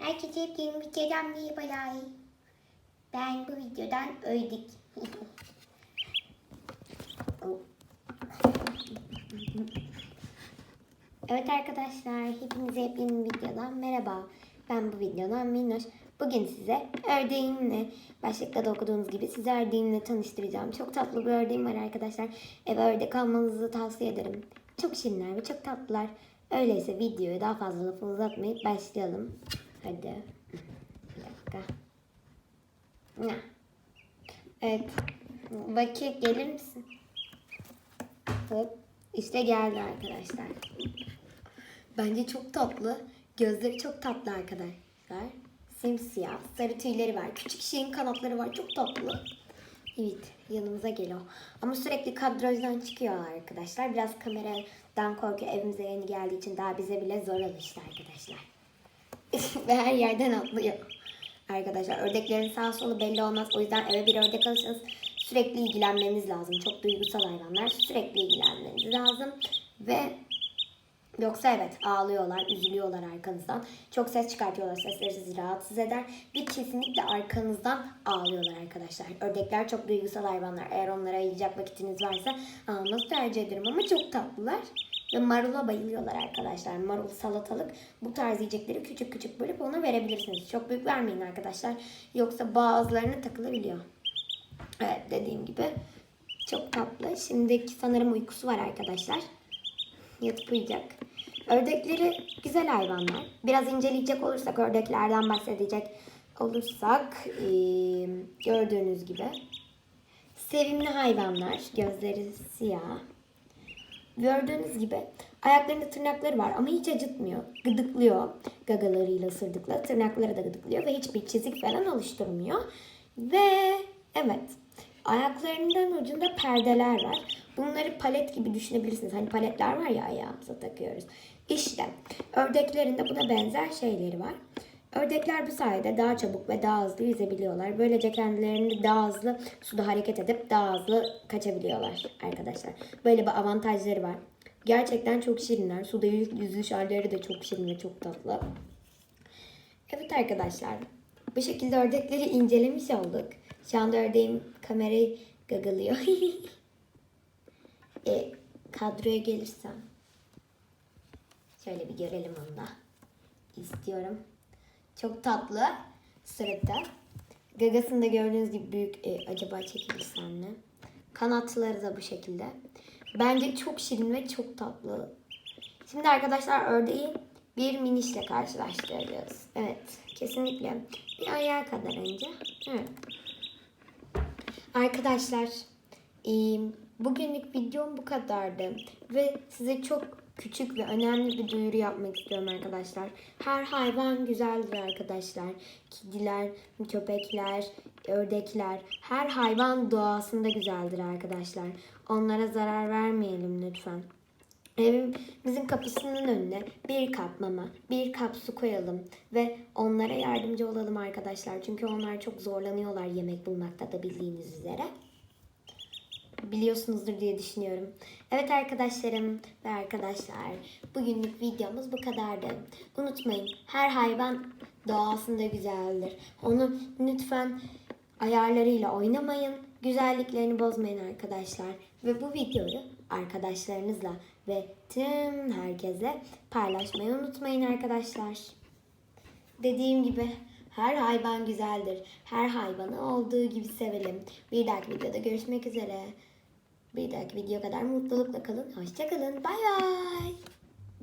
Herkese bir selam merhabalar. Ben bu videodan öldük. evet arkadaşlar, hepinize hepiniz videodan merhaba. Ben bu videodan Minnoş. Bugün size ördeğimle, başlıkta da okuduğunuz gibi size ördeğimle tanıştıracağım. Çok tatlı bir ördeğim var arkadaşlar. Eve ördek almanızı tavsiye ederim. Çok şirinler ve çok tatlılar. Öyleyse videoyu daha fazla lafı uzatmayıp başlayalım. Hadi. Bir dakika. Ya. Evet. Bakı gelir misin? Hop. İşte geldi arkadaşlar. Bence çok tatlı. Gözleri çok tatlı arkadaşlar. Simsiyah. Sarı tüyleri var. Küçük şirin kanatları var. Çok tatlı. Evet. Yanımıza geliyor. Ama sürekli kadrajdan çıkıyor arkadaşlar. Biraz kameradan korkuyor. Evimize yeni geldiği için daha bize bile zor alıştı arkadaşlar. Ve her yerden atlıyor. Arkadaşlar ördeklerin sağ solu belli olmaz. O yüzden eve bir ördek alırsanız sürekli ilgilenmeniz lazım. Çok duygusal hayvanlar. Sürekli ilgilenmeniz lazım. Ve Yoksa evet ağlıyorlar, üzülüyorlar arkanızdan. Çok ses çıkartıyorlar. Sesleri sizi rahatsız eder. Bir kesinlikle arkanızdan ağlıyorlar arkadaşlar. Ördekler çok duygusal hayvanlar. Eğer onlara ayıracak vakitiniz varsa almanızı tercih ederim. Ama çok tatlılar. Ve marula bayılıyorlar arkadaşlar. Marul, salatalık bu tarz yiyecekleri küçük küçük bölüp ona verebilirsiniz. Çok büyük vermeyin arkadaşlar. Yoksa bazılarına takılabiliyor. Evet dediğim gibi çok tatlı. Şimdi sanırım uykusu var arkadaşlar. Yatıp uyuyacak. Ördekleri güzel hayvanlar. Biraz inceleyecek olursak ördeklerden bahsedecek olursak gördüğünüz gibi sevimli hayvanlar. Gözleri siyah. Gördüğünüz gibi ayaklarında tırnakları var ama hiç acıtmıyor. Gıdıklıyor gagalarıyla ısırdıkla. Tırnakları da gıdıklıyor ve hiçbir çizik falan oluşturmuyor. Ve evet ayaklarının ucunda perdeler var. Bunları palet gibi düşünebilirsiniz. Hani paletler var ya ayağımıza takıyoruz. İşte ördeklerin de buna benzer şeyleri var. Ördekler bu sayede daha çabuk ve daha hızlı yüzebiliyorlar. Böylece kendilerini daha hızlı suda hareket edip daha hızlı kaçabiliyorlar arkadaşlar. Böyle bir avantajları var. Gerçekten çok şirinler. Suda yüz- yüzüş halleri de çok şirin ve çok tatlı. Evet arkadaşlar. Bu şekilde ördekleri incelemiş olduk. Şu anda ördeğim kamerayı gagalıyor. e, kadroya gelirsem. Şöyle bir görelim onu da. İstiyorum. Çok tatlı. Sırıkta. Gagasını da gördüğünüz gibi büyük. E, acaba çekilirsem mi? Kanatları da bu şekilde. Bence çok şirin ve çok tatlı. Şimdi arkadaşlar ördeği bir minişle karşılaştırıyoruz. Evet. Kesinlikle. Bir ayağa kadar önce. Evet. Arkadaşlar e, bugünlük videom bu kadardı. Ve size çok küçük ve önemli bir duyuru yapmak istiyorum arkadaşlar. Her hayvan güzeldir arkadaşlar. Kediler, köpekler, ördekler. Her hayvan doğasında güzeldir arkadaşlar. Onlara zarar vermeyelim lütfen. Evimizin kapısının önüne bir kap mama, bir kap su koyalım ve onlara yardımcı olalım arkadaşlar. Çünkü onlar çok zorlanıyorlar yemek bulmakta da bildiğiniz üzere. Biliyorsunuzdur diye düşünüyorum. Evet arkadaşlarım ve arkadaşlar bugünlük videomuz bu kadardı. Unutmayın her hayvan doğasında güzeldir. Onu lütfen ayarlarıyla oynamayın. Güzelliklerini bozmayın arkadaşlar. Ve bu videoyu arkadaşlarınızla ve tüm herkese paylaşmayı unutmayın arkadaşlar. Dediğim gibi her hayvan güzeldir. Her hayvanı olduğu gibi sevelim. Bir dahaki videoda görüşmek üzere. Bir dahaki video kadar mutlulukla kalın. Hoşçakalın. Bay bay.